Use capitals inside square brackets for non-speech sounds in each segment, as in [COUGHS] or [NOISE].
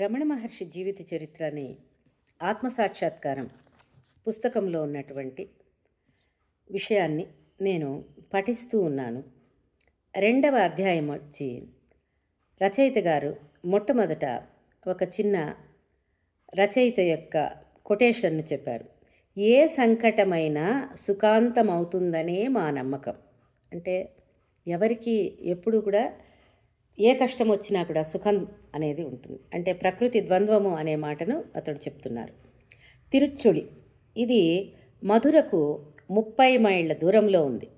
రమణ మహర్షి జీవిత చరిత్ర అనే ఆత్మసాక్షాత్కారం పుస్తకంలో ఉన్నటువంటి విషయాన్ని నేను పఠిస్తూ ఉన్నాను. రెండవ అధ్యాయం వచ్చి రచయిత గారు మొట్టమొదట ఒక చిన్న రచయిత యొక్క కొటేషన్ను చెప్పారు. ఏ సంకటమైనా సుఖాంతమవుతుందనే మా నమ్మకం. అంటే ఎవరికి ఎప్పుడు కూడా ఏ కష్టం వచ్చినా కూడా సుఖం అనేది ఉంటుంది. అంటే ప్రకృతి ద్వంద్వము అనే మాటను అతడు చెప్తున్నారు. తిరుచుడి ఇది మధురకు ముప్పై మైళ్ళ దూరంలో ఉంది.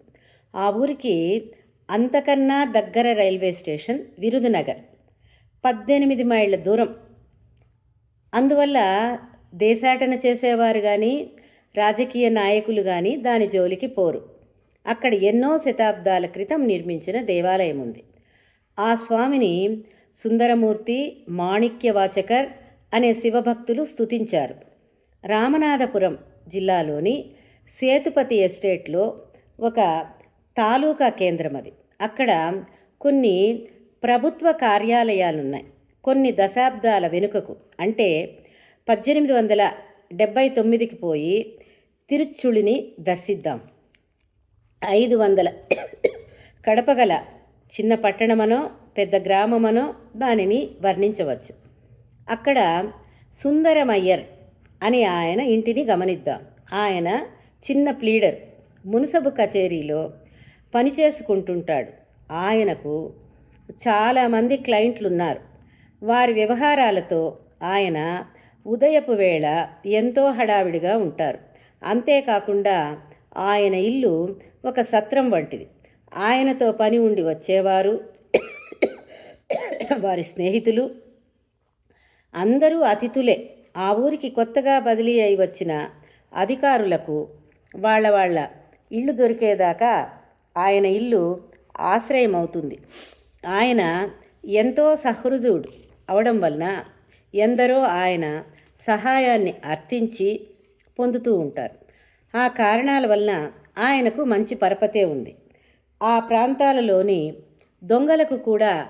ఆ ఊరికి అంతకన్నా దగ్గర రైల్వే స్టేషన్ విరుదునగర్. పద్దెనిమిది మైళ్ళ దూరం. అందువల్ల దేశాటన చేసేవారు కానీ రాజకీయ నాయకులు కానీ దాని జోలికి పోరు. అక్కడ ఎన్నో శతాబ్దాల క్రితం నిర్మించిన దేవాలయం ఉంది. ఆ స్వామిని సుందరమూర్తి మాణిక్యవాచకర్ అనే శివభక్తులు స్తుతించారు. రామనాథపురం జిల్లాలోని సేతుపతి ఎస్టేట్లో ఒక తాలూకా కేంద్రం అది అక్కడ కొన్ని ప్రభుత్వ కార్యాలయాలున్నాయి. కొన్ని దశాబ్దాల వెనుకకు. అంటే పద్దెనిమిది వందల డెబ్భై తొమ్మిదికి పోయి తిరుచుళిని దర్శిద్దాం. ఐదు వందల కడపగల చిన్న పట్టణమనో పెద్ద గ్రామమనో దానిని వర్ణించవచ్చు. అక్కడ సుందరమయ్యర్ అని ఆయన ఇంటిని గమనిద్దాం. ఆయన చిన్న ప్లీడర్ మున్సబు కచేరీలో పనిచేసుకుంటుంటాడు. ఆయనకు చాలామంది క్లయింట్లు ఉన్నారు వారి వ్యవహారాలతో ఆయన ఉదయపు వేళ ఎంతో హడావిడిగా ఉంటారు. అంతేకాకుండా ఆయన ఇల్లు ఒక సత్రం వంటిది. ఆయనతో పని ఉండి వచ్చేవారు. వారి స్నేహితులు. అందరూ అతిథులే. ఆ ఊరికి కొత్తగా బదిలీ అయి వచ్చిన అధికారులకు వాళ్ళ వాళ్ళ ఇల్లు దొరికేదాకా ఆయన ఇల్లు ఆశ్రయం అవుతుంది ఆయన ఎంతో సహృదుడు అవడం వలన ఎందరో ఆయన సహాయాన్ని అర్థించి పొందుతూ ఉంటారు. ఆ కారణాల వలన ఆయనకు మంచి పరపతే ఉంది. ఆ ప్రాంతాలలోని దొంగలకు కూడా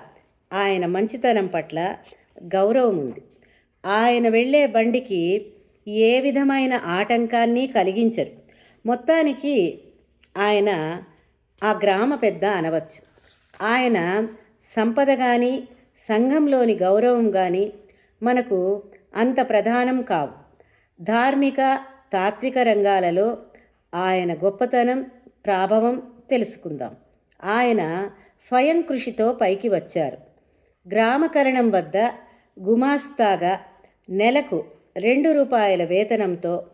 ఆయన మంచితనం పట్ల గౌరవం ఉంది. ఆయన వెళ్ళే బండికి ఏ విధమైన ఆటంకాన్ని కలిగించరు. మొత్తానికి ఆయన ఆ గ్రామ పెద్ద అనవచ్చు. ఆయన సంపద కానీ సంఘంలోని గౌరవం కానీ మనకు అంత ప్రధానం కావు. ధార్మిక తాత్విక రంగాలలో ఆయన గొప్పతనం ప్రాభవం తెలుసుకుందాం. ఆయన స్వయం కృషితో పైకి వచ్చారు. గ్రామకరణం వద్ద గుమాస్తాగా నెలకు రెండు రూపాయల వేతనంతో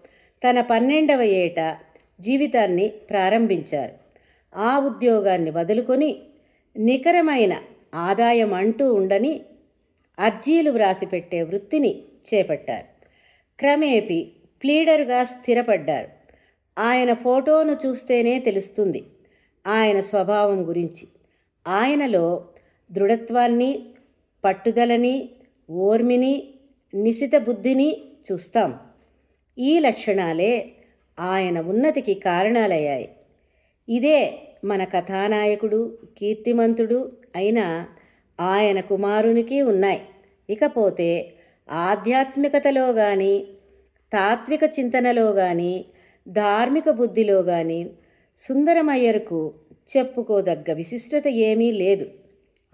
తన పన్నెండవ ఏట జీవితాన్ని ప్రారంభించారు. ఆ ఉద్యోగాన్ని వదులుకొని నికరమైన ఆదాయం అంటూ ఉండని అర్జీలు వ్రాసిపెట్టే వృత్తిని చేపట్టారు. క్రమేపీ ప్లీడర్గా స్థిరపడ్డారు. ఆయన ఫోటోను చూస్తేనే తెలుస్తుంది ఆయన స్వభావం గురించి. ఆయనలో దృఢత్వాన్ని పట్టుదలని ఓర్మిని నిశిత బుద్ధిని చూస్తాం. ఈ లక్షణాలే ఆయన ఉన్నతికి కారణాలయ్యాయి. ఇదే మన కథానాయకుడు కీర్తిమంతుడు అయిన ఆయన కుమారునికి ఉన్నాయి. ఇకపోతే ఆధ్యాత్మికతలో కానీ తాత్విక చింతనలో కానీ ధార్మిక బుద్ధిలో కానీ సుందరమయ్యర్కు చెప్పుకోదగ్గ విశిష్టత ఏమీ లేదు.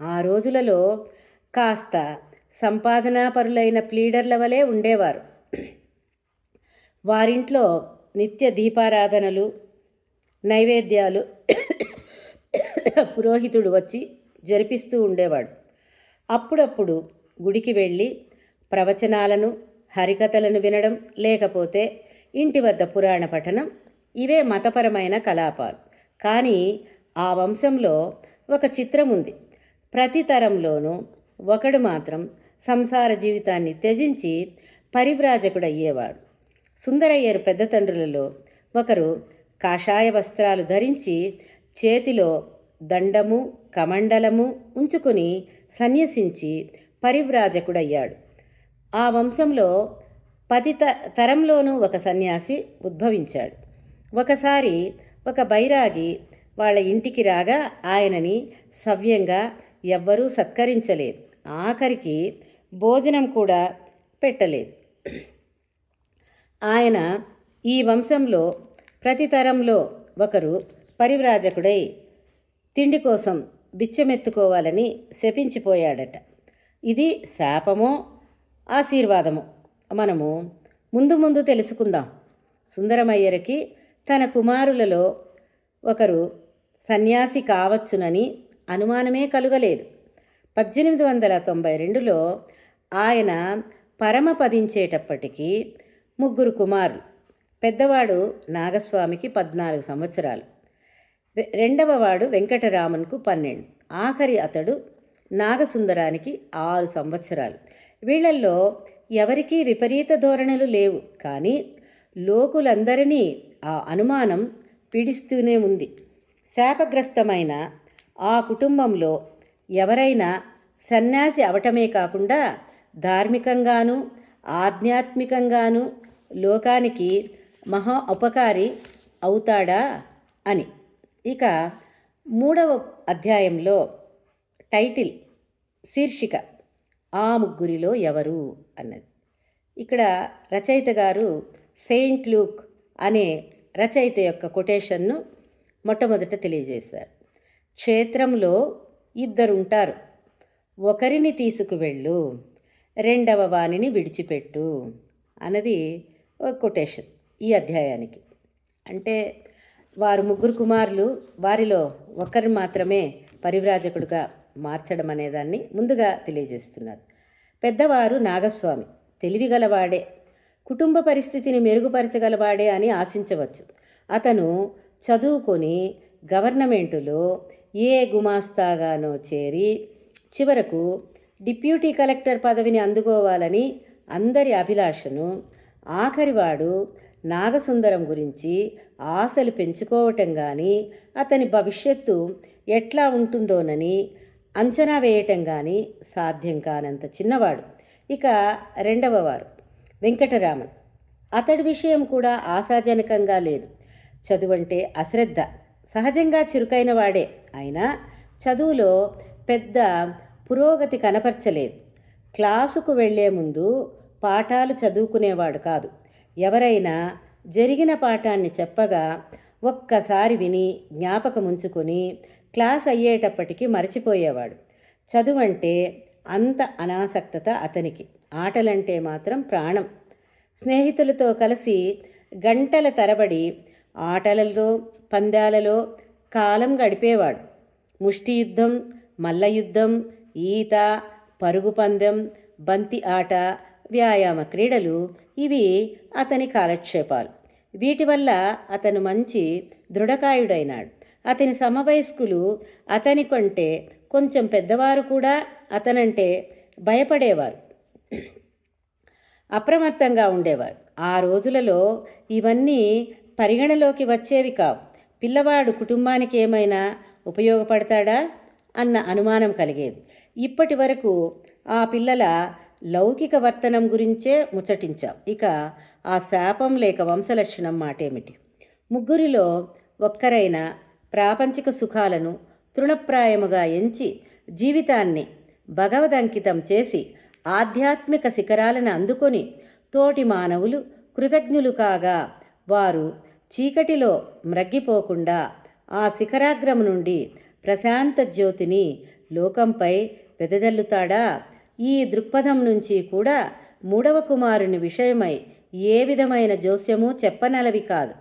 ఆ రోజులలో కాస్త సంపాదనాపరులైన ప్లీడర్ల వలె ఉండేవారు. వారింట్లో నిత్య దీపారాధనలు నైవేద్యాలు పురోహితుడు వచ్చి జరిపిస్తూ ఉండేవాడు. అప్పుడప్పుడు గుడికి వెళ్ళి ప్రవచనాలను హరికథలను వినడం లేకపోతే ఇంటి వద్ద పురాణ పఠనం ఇవే మతపరమైన కలాపాలు కానీ ఆ వంశంలో ఒక చిత్రం ఉంది. ప్రతి తరంలోనూ ఒకడు మాత్రం సంసార జీవితాన్ని త్యజించి పరివ్రాజకుడయ్యేవాడు. సుందరయ్యరు పెద్ద తండ్రులలో ఒకరు కాషాయ వస్త్రాలు ధరించి చేతిలో దండము కమండలము ఉంచుకుని సన్యసించి పరివ్రాజకుడయ్యాడు. ఆ వంశంలో పది త తరంలోనూ ఒక సన్యాసి ఉద్భవించాడు. ఒకసారి ఒక బైరాగి వాళ్ళ ఇంటికి రాగా ఆయనని సవ్యంగా ఎవ్వరూ సత్కరించలేదు. ఆఖరికి భోజనం కూడా పెట్టలేదు. ఆయన ఈ వంశంలో ప్రతి తరంలో ఒకరు పరివ్రాజకుడై తిండి కోసం బిచ్చమెత్తుకోవాలని శపించిపోయాడట. ఇది శాపమో ఆశీర్వాదమో మనము ముందు ముందు తెలుసుకుందాం. సుందరమయ్యరికి తన కుమారులలో ఒకరు సన్యాసి కావచ్చునని అనుమానమే కలుగలేదు. పద్దెనిమిది వందల తొంభై రెండులో ఆయన పరమపదించేటప్పటికీ ముగ్గురు కుమారులు. పెద్దవాడు నాగస్వామికి పద్నాలుగు సంవత్సరాలు. రెండవవాడు వెంకటరామన్కు పన్నెండు. ఆఖరి అతడు నాగసుందరానికి ఆరు సంవత్సరాలు. వీళ్ళల్లో ఎవరికీ విపరీత ధోరణులు లేవు. కానీ లోకులందరినీ ఆ అనుమానం పీడిస్తూనే ఉంది. శాపగ్రస్తమైన ఆ కుటుంబంలో ఎవరైనా సన్యాసి అవటమే కాకుండా ధార్మికంగాను ఆధ్యాత్మికంగాను లోకానికి మహా ఉపకారి అవుతాడా అని. ఇక మూడవ అధ్యాయంలో టైటిల్ శీర్షిక ఆ ముగ్గురిలో ఎవరు అన్నది. ఇక్కడ రచయిత గారు సెయింట్ లూక్ అనే రచయిత యొక్క కొటేషన్ను మొట్టమొదట తెలియజేశారు. క్షేత్రంలో ఇద్దరుంటారు. ఒకరిని తీసుకువెళ్ళు రెండవ వాణిని విడిచిపెట్టు అన్నది ఒక కొటేషన్ ఈ అధ్యాయానికి. అంటే వారు ముగ్గురు కుమారులు వారిలో ఒకరిని మాత్రమే పరివ్రాజకుడుగా మార్చడం అనేదాన్ని ముందుగా తెలియజేస్తున్నారు. పెద్దవారు నాగస్వామి తెలివిగలవాడే. కుటుంబ పరిస్థితిని మెరుగుపరచగలవాడే అని ఆశించవచ్చు. అతను చదువుకొని గవర్నమెంటులో ఏ గుమాస్తాగానో చేరి చివరకు డిప్యూటీ కలెక్టర్ పదవిని అందుకోవాలని అందరి అభిలాషను ఆఖరివాడు నాగసుందరం గురించి ఆశలు పెంచుకోవటం కానీ అతని భవిష్యత్తు ఎట్లా ఉంటుందోనని అంచనా వేయటం కానీ సాధ్యం కానంత చిన్నవాడు. ఇక రెండవ వారు. వెంకటరామన్. అతడి విషయం కూడా ఆశాజనకంగా లేదు. చదువంటే అశ్రద్ధ. సహజంగా చురుకైన వాడే. అయినా చదువులో పెద్ద పురోగతి కనపరచలేదు. క్లాసుకు వెళ్ళే ముందు పాఠాలు చదువుకునేవాడు కాదు. ఎవరైనా జరిగిన పాఠాన్ని చెప్పగా ఒక్కసారి విని జ్ఞాపకం ఉంచుకొని క్లాస్ అయ్యేటప్పటికి మరచిపోయేవాడు. చదువంటే అంత అనాసక్తత అతనికి. ఆటలంటే మాత్రం ప్రాణం. స్నేహితులతో కలిసి గంటల తరబడి ఆటలలో పందాలలో కాలం గడిపేవాడు. ముష్టి యుద్ధం మల్ల యుద్ధం ఈత పరుగు పందెం బంతి ఆట వ్యాయామ క్రీడలు ఇవి అతని కాలక్షేపాలు. వీటి వల్ల అతను మంచి దృఢకాయుడైనాడు. అతని సమవయస్కులు అతని కంటే కొంచెం పెద్దవారు కూడా అతనంటే భయపడేవారు. అప్రమత్తంగా ఉండేవారు ఆ రోజులలో ఇవన్నీ పరిగణలోకి వచ్చేవి కావు. పిల్లవాడు కుటుంబానికి ఏమైనా ఉపయోగపడతాడా అన్న అనుమానం కలిగేది. ఇప్పటి వరకు ఆ పిల్లల లౌకిక వర్తనం గురించే ముచ్చటించాం. ఇక ఆ శాపం లేక వంశలక్షణం మాటేమిటి? ముగ్గురిలో ఒక్కరైన ప్రాపంచిక సుఖాలను తృణప్రాయముగా ఎంచి జీవితాన్ని భగవదంకితం చేసి ఆధ్యాత్మిక శిఖరాలను అందుకొని తోటి మానవులు కృతజ్ఞులు కాగా వారు చీకటిలో మ్రగ్గిపోకుండా ఆ శిఖరాగ్రము నుండి ప్రశాంత జ్యోతిని లోకంపై వెదజల్లుతాడా? ఈ దృక్పథం నుంచి కూడా మూడవ కుమారుని విషయమై ఏ విధమైన జోస్యమూ చెప్పనలవి కాదు.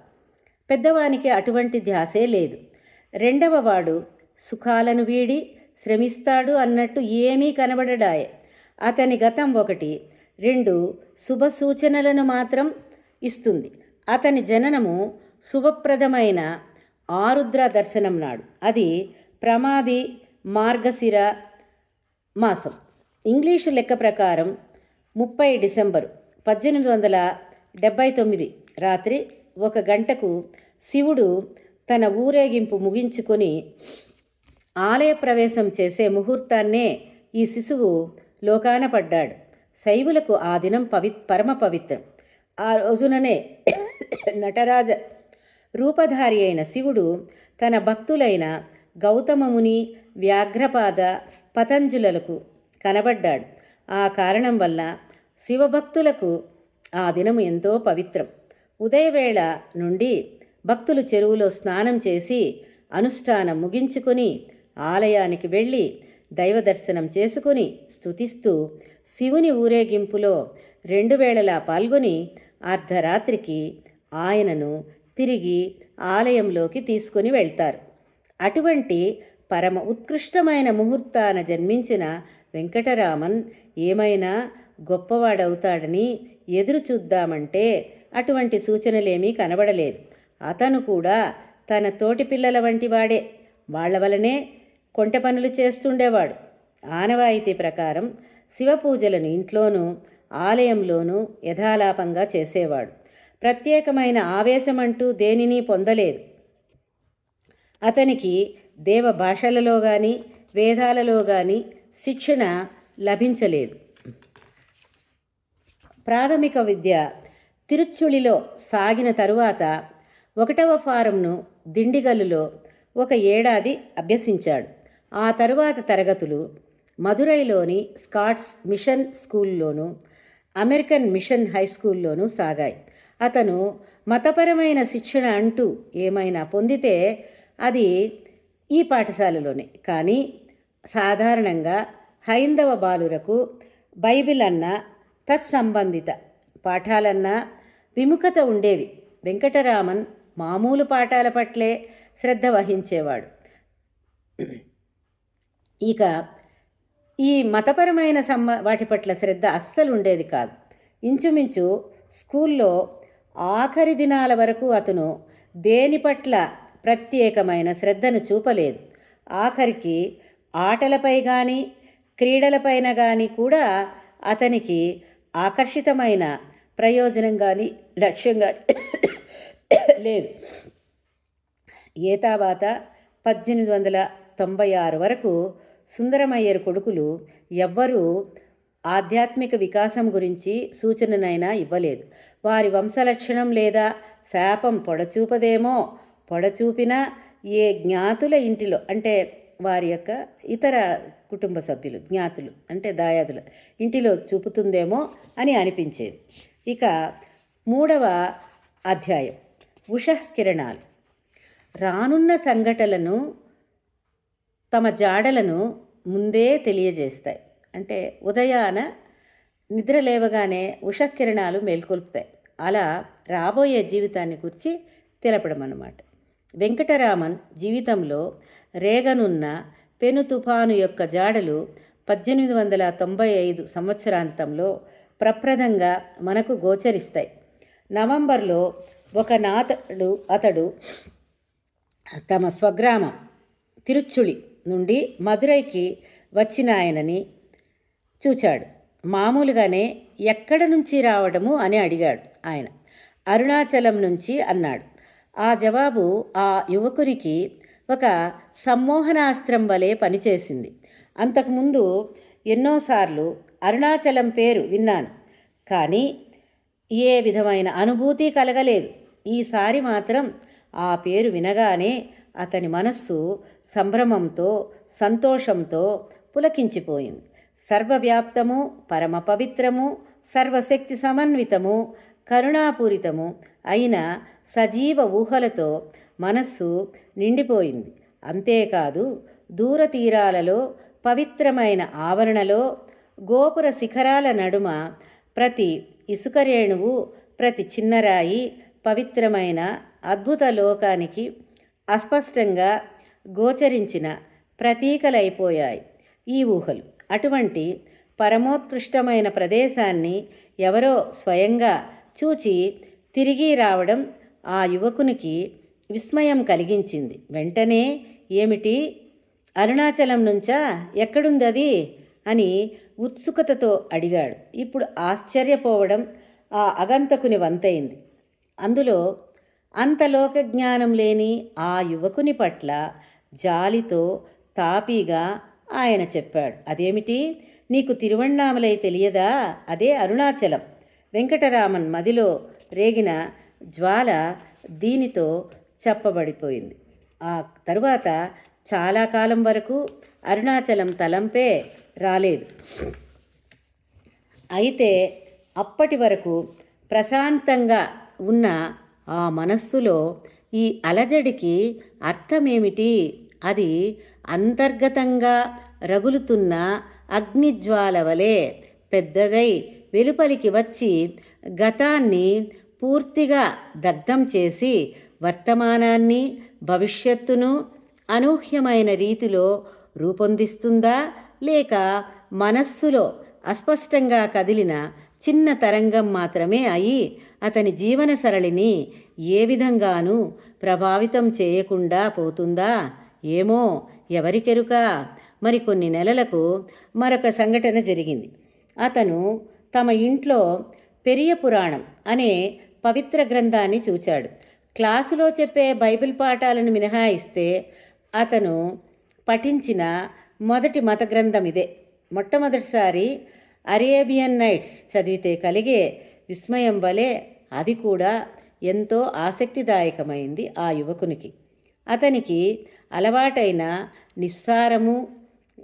పెద్దవానికి అటువంటి ధ్యాసే లేదు. రెండవ వాడు సుఖాలను వీడి శ్రమిస్తాడు అన్నట్టు ఏమీ కనబడడాయే. అతని గతం ఒకటి రెండు శుభ సూచనలను మాత్రం ఇస్తుంది. అతని జననము శుభప్రదమైన ఆరుద్ర దర్శనం నాడు. అది ప్రమాది మార్గశిర మాసం. ఇంగ్లీషు లెక్క ప్రకారం ముప్పై డిసెంబరు పద్దెనిమిది వందల డెబ్భై తొమ్మిది రాత్రి ఒక గంటకు శివుడు తన ఊరేగింపు ముగించుకొని ఆలయ ప్రవేశం చేసే ముహూర్తాన్నే ఈ శిశువు లోకాన పడ్డాడు. శైవులకు ఆ దినం పవి పరమ పవిత్రం. ఆ రోజుననే [COUGHS] నటరాజ రూపధారి అయిన శివుడు తన భక్తులైన గౌతమముని వ్యాఘ్రపాద పతంజులకు కనబడ్డాడు. ఆ కారణం వల్ల శివభక్తులకు ఆ దినము ఎంతో పవిత్రం. ఉదయవేళ నుండి భక్తులు చెరువులో స్నానం చేసి అనుష్ఠానం ముగించుకొని ఆలయానికి వెళ్ళి దైవ దర్శనం చేసుకుని స్తుతిస్తూ శివుని ఊరేగింపులో రెండు వేళలా పాల్గొని అర్ధరాత్రికి ఆయనను తిరిగి ఆలయంలోకి తీసుకుని వెళ్తారు. అటువంటి పరమ ఉత్కృష్టమైన ముహూర్తాన జన్మించిన వెంకటరామన్ ఏమైనా గొప్పవాడవుతాడని ఎదురు చూద్దామంటే అటువంటి సూచనలేమీ కనబడలేదు. అతను కూడా తన తోటి పిల్లల వంటి వాడే. వాళ్ళ వలనే కొంటె పనులు చేస్తుండేవాడు. ఆనవాయితీ ప్రకారం శివపూజలను ఇంట్లోనూ ఆలయంలోనూ యథాలాపంగా చేసేవాడు. ప్రత్యేకమైన ఆవేశమంటూ దేనిని పొందలేదు. అతనికి దేవ భాషలలో కానీ వేదాలలో కానీ శిక్షణ లభించలేదు. ప్రాథమిక విద్య తిరుచుళిలో సాగిన తరువాత ఒకటవ ఫారంను దిండిగల్లులో ఒక ఏడాది అభ్యసించాడు. ఆ తరువాత తరగతులు మదురైలోని స్కాట్స్ మిషన్ స్కూల్లోనూ అమెరికన్ మిషన్ హై స్కూల్లోనూ సాగాయి. అతను మతపరమైన శిక్షణ అంటూ ఏమైనా పొందితే అది ఈ పాఠశాలలోనే. కానీ సాధారణంగా హైందవ బాలురకు బైబిల్ అన్న తత్సంబంధిత పాఠాలన్నా విముఖత ఉండేవి. వెంకటరామన్ మామూలు పాఠాల పట్లే శ్రద్ధ వహించేవాడు. ఇక ఈ మతపరమైన సంబ వాటి పట్ల శ్రద్ధ అస్సలు ఉండేది కాదు. ఇంచుమించు స్కూల్లో ఆఖరి దినాల వరకు అతను దేని పట్ల ప్రత్యేకమైన శ్రద్ధను చూపలేదు. ఆఖరికి ఆటలపై కానీ క్రీడలపైన కానీ కూడా అతనికి ఆకర్షితమైన ప్రయోజనం కానీ లక్ష్యం కానీ లేదు. ఏ పద్దెనిమిది వందల తొంభై ఆరు వరకు సుందరమయ్యర్ కొడుకులు ఎవ్వరూ ఆధ్యాత్మిక వికాసం గురించి సూచననైనా ఇవ్వలేదు. వారి వంశలక్షణం లేదా శాపం పొడచూపదేమో పొడచూపినా ఏ జ్ఞాతుల ఇంటిలో అంటే వారి యొక్క ఇతర కుటుంబ సభ్యులు జ్ఞాతులు అంటే దాయాదుల ఇంటిలో చూపుతుందేమో అని అనిపించేది. ఇక మూడవ అధ్యాయం ఉష కిరణాలు. రానున్న సంఘటనలను తమ జాడలను ముందే తెలియజేస్తాయి. అంటే ఉదయాన నిద్ర లేవగానే ఉషకిరణాలు మేల్కొల్పుతాయి. అలా రాబోయే జీవితాన్ని గురించి తెలపడం అన్నమాట వెంకటరామన్ జీవితంలో రేగనున్న పెను తుఫాను యొక్క జాడలు పద్దెనిమిది వందల తొంభై ఐదు సంవత్సరాంతంలో ప్రప్రదంగా మనకు గోచరిస్తాయి. నవంబర్లో ఒక నాతడు అతడు తమ స్వగ్రామం తిరుచుళి నుండి మదురైకి వచ్చిన ఆయనని చూచాడు. మామూలుగానే ఎక్కడ నుంచి రావడము అని అడిగాడు ఆయన. అరుణాచలం నుంచి అన్నాడు. ఆ జవాబు ఆ యువకునికి ఒక సమ్మోహనాస్త్రం వలె పనిచేసింది. అంతకుముందు ఎన్నోసార్లు అరుణాచలం పేరు విన్నాను. కానీ ఏ విధమైన అనుభూతి కలగలేదు. ఈసారి మాత్రం ఆ పేరు వినగానే అతని మనస్సు సంభ్రమంతో సంతోషంతో పులకించిపోయింది. సర్వవ్యాప్తము పరమ పవిత్రము సర్వశక్తి సమన్వితము కరుణాపూరితము అయిన సజీవ ఊహలతో మనస్సు నిండిపోయింది. అంతేకాదు దూర తీరాలలో పవిత్రమైన ఆవరణలో గోపుర శిఖరాల నడుమ ప్రతి ఇసుకరేణువు ప్రతి చిన్నరాయి పవిత్రమైన అద్భుత లోకానికి అస్పష్టంగా గోచరించిన ప్రతీకలైపోయాయి. ఈ ఊహలు. అటువంటి పరమోత్కృష్టమైన ప్రదేశాన్ని ఎవరో స్వయంగా చూచి తిరిగి రావడం ఆ యువకునికి విస్మయం కలిగించింది. వెంటనే ఏమిటి? అరుణాచలం నుంచా? ఎక్కడుందది? అని ఉత్సుకతతో అడిగాడు. ఇప్పుడు ఆశ్చర్యపోవడం ఆ అగంతకుని వంతైంది. అందులో అంత లోకజ్ఞానం లేని ఆ యువకుని పట్ల జాలితో తాపీగా ఆయన చెప్పాడు. అదేమిటి? నీకు తిరువణ్ణామలై తెలియదా? అదే అరుణాచలం. వెంకటరామన్ మదిలో రేగిన జ్వాల దీనితో చెప్పబడిపోయింది. ఆ తరువాత చాలా కాలం వరకు అరుణాచలం తలంపే రాలేదు. అయితే అప్పటి వరకు ప్రశాంతంగా ఉన్న ఆ మనస్సులో ఈ అలజడికి అర్థమేమిటి? అది అంతర్గతంగా రగులుతున్న అగ్నిజ్వాల వలె పెద్దదై వెలుపలికి వచ్చి గతాన్ని పూర్తిగా దగ్ధం చేసి వర్తమానాన్ని భవిష్యత్తును అనూహ్యమైన రీతిలో రూపొందిస్తుందా లేక మనస్సులో అస్పష్టంగా కదిలిన చిన్న తరంగం మాత్రమే అయి అతని జీవన సరళిని ఏ విధంగానూ ప్రభావితం చేయకుండా పోతుందా? ఏమో ఎవరికెరుక? మరికొన్ని నెలలకు మరొక సంఘటన జరిగింది. అతను తమ ఇంట్లో పెరియ పురాణం అనే పవిత్ర గ్రంథాన్ని చూచాడు. క్లాసులో చెప్పే బైబిల్ పాఠాలను మినహాయిస్తే అతను పఠించిన మొదటి మత గ్రంథం ఇదే. మొట్టమొదటిసారి అరేబియన్ నైట్స్ చదివితే కలిగే విస్మయం వలె అది కూడా ఎంతో ఆసక్తిదాయకమైంది ఆ యువకునికి. అతనికి అలవాటైన నిస్సారము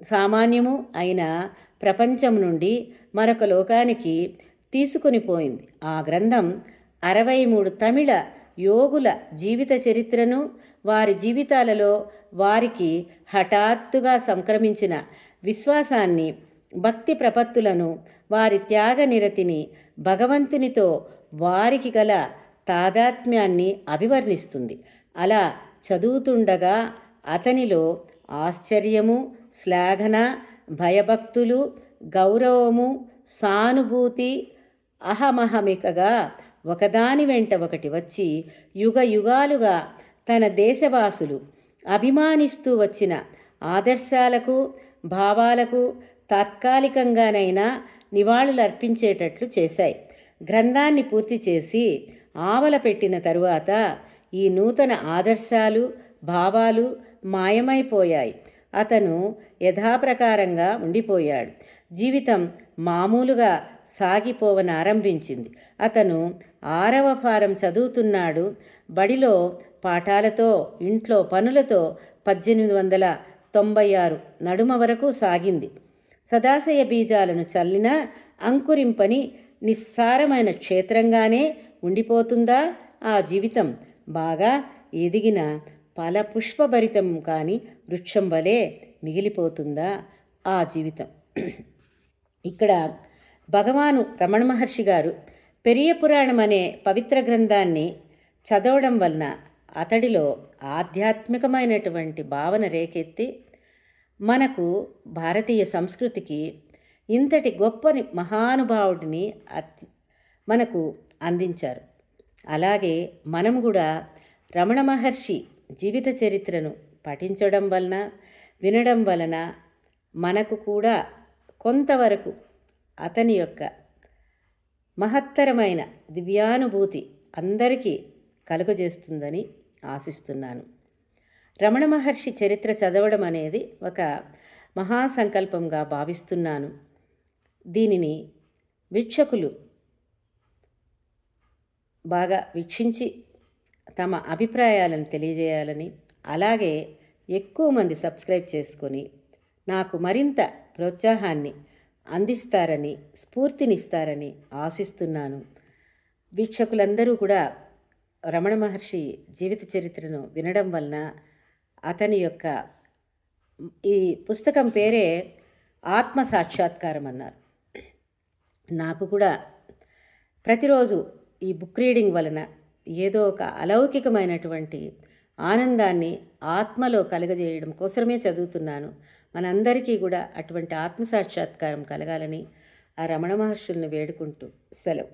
సామాన్యము అయిన ప్రపంచం నుండి మరొక లోకానికి తీసుకుని పోయింది. ఆ గ్రంథం అరవై మూడు తమిళ యోగుల జీవిత చరిత్రను వారి జీవితాలలో వారికి హఠాత్తుగా సంక్రమించిన విశ్వాసాన్ని భక్తి ప్రపత్తులను వారి త్యాగ నిరతిని భగవంతునితో వారికి గల తాదాత్మ్యాన్ని అభివర్ణిస్తుంది. అలా చదువుతుండగా అతనిలో ఆశ్చర్యము శ్లాఘన భయభక్తులు గౌరవము సానుభూతి అహమహమికగా ఒకదాని వెంట ఒకటి వచ్చి యుగ యుగాలుగా తన దేశవాసులు అభిమానిస్తూ వచ్చిన ఆదర్శాలకు భావాలకు తాత్కాలికంగానైనా నివాళులు అర్పించేటట్లు చేశాయి. గ్రంథాన్ని పూర్తి చేసి ఆవల పెట్టిన తరువాత ఈ నూతన ఆదర్శాలు భావాలు మాయమైపోయాయి. అతను యథాప్రకారంగా ఉండిపోయాడు. జీవితం మామూలుగా సాగిపోవనారంభించింది. అతను ఆరవ ఫారం చదువుతున్నాడు. బడిలో పాఠాలతో ఇంట్లో పనులతో పద్దెనిమిది వందల తొంభై ఆరు నడుమ వరకు సాగింది. సదాశయ బీజాలను చల్లిన అంకురింపని నిస్సారమైన క్షేత్రంగానే ఉండిపోతుందా ఆ జీవితం? బాగా ఎదిగిన పల పుష్పభరితం కాని వృక్షం వలె మిగిలిపోతుందా ఆ జీవితం. ఇక్కడ భగవాను రమణ మహర్షి గారు పెరియ పురాణం అనే పవిత్ర గ్రంథాన్ని చదవడం వలన అతడిలో ఆధ్యాత్మికమైనటువంటి భావన రేకెత్తి మనకు భారతీయ సంస్కృతికి ఇంతటి గొప్పని మహానుభావుడిని అతి మనకు అందించారు. అలాగే మనం కూడా రమణ మహర్షి జీవిత చరిత్రను పఠించడం వలన వినడం వలన మనకు కూడా కొంతవరకు అతని యొక్క మహత్తరమైన దివ్యానుభూతి అందరికీ కలుగజేస్తుందని ఆశిస్తున్నాను. రమణ మహర్షి చరిత్ర చదవడం అనేది ఒక మహాసంకల్పంగా భావిస్తున్నాను. దీనిని వీక్షకులు బాగా వీక్షించి తమ అభిప్రాయాలను తెలియజేయాలని అలాగే ఎక్కువ మంది సబ్స్క్రైబ్ చేసుకొని నాకు మరింత ప్రోత్సాహాన్ని అందిస్తారని స్ఫూర్తినిస్తారని ఆశిస్తున్నాను. వీక్షకులందరూ కూడా రమణ మహర్షి జీవిత చరిత్రను వినడం వలన అతని యొక్క ఈ పుస్తకం పేరే ఆత్మ సాక్షాత్కారం అన్నారు. నాకు కూడా ప్రతిరోజు ఈ బుక్ రీడింగ్ వలన ఏదో ఒక అలౌకికమైనటువంటి ఆనందాన్ని ఆత్మలో కలగజేయడం కోసమే చదువుతున్నాను. మనందరికీ కూడా అటువంటి ఆత్మ సాక్షాత్కారం కలగాలని ఆ రమణ మహర్షుల్ని వేడుకుంటూ సెలవు.